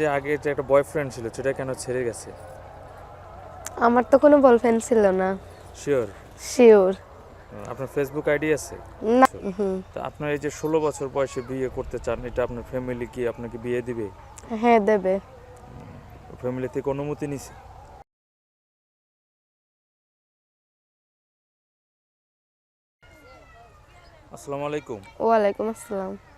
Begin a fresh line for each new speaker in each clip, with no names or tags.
যে আগে যে একটা বয়ফ্রেন্ড ছিল সেটা কেন ছেড়ে গেছে?
আমার তো কোনো বয়ফ্রেন্ড ছিল না।
শিওর
শিওর
আপনার ফেসবুক আইডি আছে?
না
তো আপনার এই যে ষোলো বছর বয়সে বিয়ে করতে চান এটা আপনার ফ্যামিলি কি আপনাকে বিয়ে দিবে?
হ্যাঁ দেবে।
ফ্যামিলি থেকে অনুমতি নিছে? আসসালামু আলাইকুম।
ওয়ালাইকুম আসসালাম।
আহ,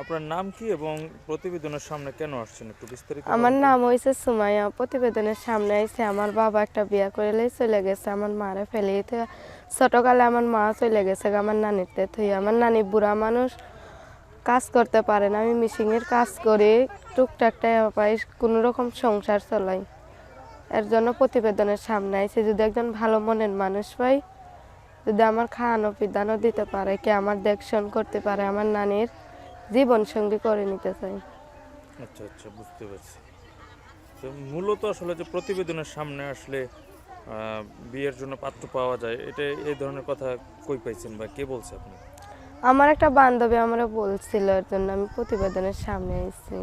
আপনার নাম কি এবং প্রতিবেদনের সামনে কেন আসছেন একটু বিস্তারিত
আমার নাম হইছে সুমাইয়া। প্রতিবেদনের সামনে আইছে আমার বাবা একটা বিয়া করেলেই চলে গেছে আমার মারা ফেলে ছোটকালে আমার মা চলে গেছে আমার নানির নানিতে থুই আমার নানি বুড়া মানুষ কাজ করতে পারে না। আমি মিশিংয়ের কাজ করি টুকটাক টাকা পাই কোনো রকম সংসার চলাই। এর জন্য প্রতিবেদনের সামনে আইছে যদি একজন ভালো মনের মানুষ পাই যদি আমার খাওয়ানো পিদানো দিতে পারে কে আমার দেখশন করতে পারে আমার নানির জীবন সঙ্গী করে নিতে চাই।
আচ্ছা আচ্ছা বুঝতে পারছি। তো মূলত আসলে যে প্রতিবেদনের সামনে আসলে বিয়ের জন্য পাত্র পাওয়া যায় এটা এই ধরনের কথা কই পাইছেন বা কে বলছে আপনি?
আমার একটা বান্ধবী আমরা বলছিল এর জন্য আমি প্রতিবেদনের সামনে এসেছি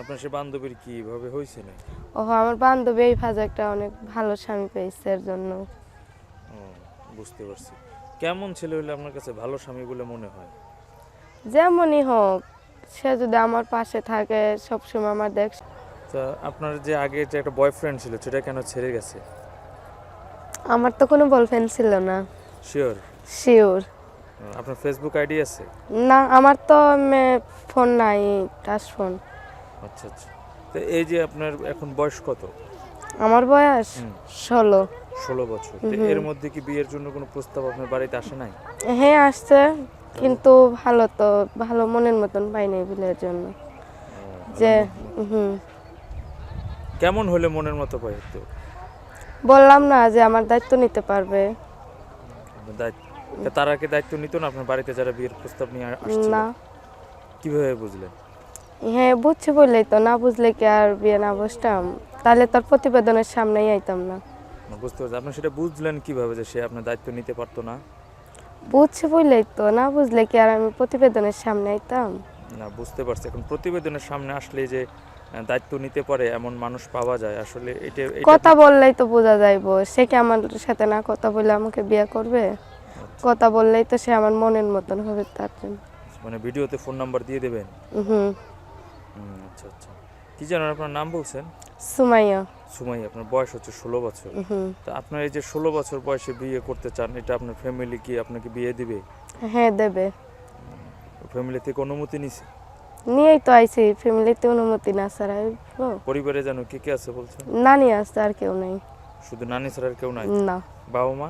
আপনার সে বান্ধবীর কি ভাবে হয়েছে না
ও আমার বান্ধবী এই ফাজে একটা অনেক ভালো স্বামী পেয়েছে এর জন্য।
বুঝতে পারছি। কেমন ছেলে হলে আপনার কাছে ভালো স্বামী বলে মনে হয়?
যেমনই হোক সে যদি আমার পাশে থাকে সবসময় আমার দেখ
তা আপনার যে আগে যে একটা বয়ফ্রেন্ড ছিল সেটা কেন ছেড়ে গেছে?
আমার তো কোনো বয়ফ্রেন্ড ছিল না।
শিওর
শিওর
আপনার ফেসবুক আইডি আছে?
না আমার তো ফোন নাই টাচ ফোন
আচ্ছা আচ্ছা। তো এই যে আপনার এখন বয়স কত?
আমার বয়স। ষোলো।
ষোলো বছর। এর মধ্যে কি বিয়ের জন্য কোনো প্রস্তাব আপনার বাড়িতে আসে নাই?
হ্যাঁ আসছে। কিন্তু ভালো তো ভালো মনের মতন পাইনি বিলের জন্য। যে হুম।
কেমন হলে মনের মতো পাই তো
বললাম না যে আমার দায়িত্ব নিতে পারবে।
দায়িত্ব তারা কি দায়িত্ব নিত না আপনার বাড়িতে যারা বিয়ের প্রস্তাব নিয়ে আসছিল?
না।
কীভাবে বুঝলেন?
হ্যাঁ বুঝছে বললেই তো না বুঝলে কি আর বিয়ে না বসতাম? তাহলে তার প্রতিবেদনের সামনেই আইতাম না।
না, বুঝতে পারছি। আপনি সেটা বুঝলেন কীভাবে যে সে আপনার দায়িত্ব নিতে পারতো না?
বুঝছি বললেই তো না বুঝলে কি আর আমি প্রতিবেদনের সামনে আইতাম?
না বুঝতে পারছি। এখন প্রতিবেদনের সামনে আসলে যে দায়িত্ব নিতে পারে এমন মানুষ পাওয়া যায় আসলে এটা
কথা বললেই তো বোঝা যাইবো। সে কি আমার সাথে না কথা বলে আমাকে বিয়ে করবে? কথা বললেই তো সে আমার মনের মতন হবে তার জন্য।
মানে ভিডিওতে ফোন নাম্বার দিয়ে দেবেন?
হুম
হুম, আচ্ছা আচ্ছা। কি জানেন আপনার নাম বলছেন?
সুমাইয়া।
সুমাই আপনার বয়স হচ্ছে ষোলো বছর। তা আপনার এই যে ষোলো বছর বয়সে বিয়ে করতে চান এটা আপনার ফ্যামিলি কি আপনাকে বিয়ে দিবে?
হ্যাঁ দেবে।
ফ্যামিলি থেকে অনুমতি নিছে?
নিয়েই তো আইছি ফ্যামিলিতে অনুমতি না ছাড়া।
পরিবারে জানো কে কে আছে বলছেন?
নানি আসতে আর কেউ নেই।
শুধু নানি ছাড়া আর কেউ নাই?
না।
বাবা মা?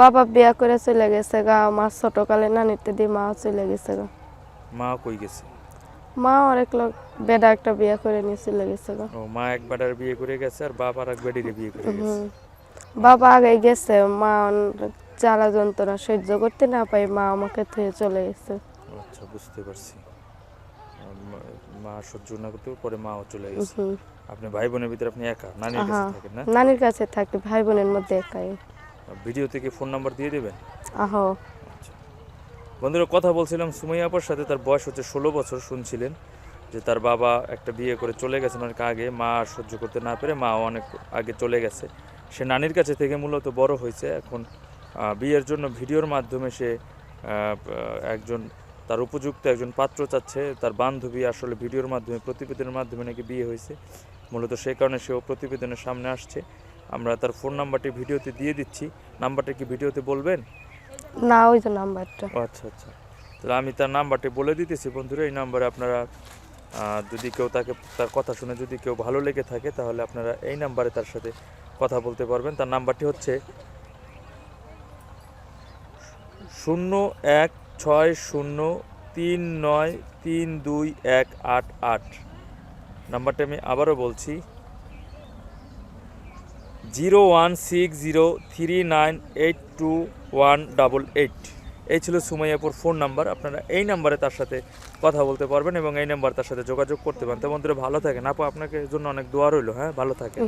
বাবা বিয়া করে চলে গেছে গা মা ছোটকালে নানিতে দিয়ে মা চলে গেছে গা।
মা কই গেছে?
মা অনেক লোক বেডা একটা বিয়া করে নিয়ে চলে গেছে গা।
ও মা আর বিয়ে করে গেছে আর বাবা আর এক বেডিরে বিয়ে করে গেছে।
বাবা আগে গেছে মা জ্বালা যন্ত্রণা সহ্য করতে না পাই মা আমাকে থুয়ে চলে গেছে।
আচ্ছা বুঝতে পারছি। মা- সহ্য না করতে পরে মাও চলে গেছে। আপনি ভাই বোনের ভিতরে আপনি একা? নানির কাছে। থাকেন না?
নানির কাছে থাকি ভাই বোনের মধ্যে একাই।
ভিডিও থেকে ফোন নাম্বার দিয়ে দেবেন?
আহো।
বন্ধুরা, কথা বলছিলাম সুমাইয়া আপার সাথে, তার বয়স হচ্ছে ষোলো বছর, শুনছিলেন যে তার বাবা একটা বিয়ে করে চলে গেছেন অনেক আগে, মা আর সহ্য করতে না পেরে মা অনেক আগে চলে গেছে। সে নানির কাছে থেকে মূলত বড় হয়েছে, এখন বিয়ের জন্য ভিডিওর মাধ্যমে সে একজন, তার উপযুক্ত একজন পাত্র চাচ্ছে, তার বান্ধবী আসলে ভিডিওর মাধ্যমে, প্রতিবেদনের মাধ্যমে নাকি বিয়ে হয়েছে। মূলত সেই কারণে সেও প্রতিবেদনের সামনে আসছে। আমরা তার ফোন নাম্বারটি ভিডিওতে দিয়ে দিচ্ছি। নাম্বারটা কি ভিডিওতে বলবেন?
না, ওই যে নাম্বারটা।
আচ্ছা আচ্ছা। তাহলে আমি তার নাম্বারটি বলে দিতেছি, বন্ধুরা। এই নাম্বারে আপনারা যদি কেউ তাকে, তার কথা শুনে যদি কেউ ভালো লেগে থাকে, তাহলে আপনারা এই নাম্বারে তার সাথে কথা বলতে পারবেন। তার নাম্বারটি হচ্ছে শূন্য এক ছয় শূন্য তিন নয় তিন দুই এক আট আট। নাম্বারটা আমি আবারও বলছি zero one six zero three nine eight two one double eight. এই ছিল সুমাইয়াপুর ফোন নাম্বার। আপনারা এই নাম্বারে তার সাথে কথা বলতে পারবেন এবং এই নাম্বার তার সাথে যোগাযোগ করতে পারেন তেমন ধরে ভালো থাকেন। আপু, আপনাকে জন্য অনেক দোয়া রইল হ্যাঁ? ভালো থাকেন।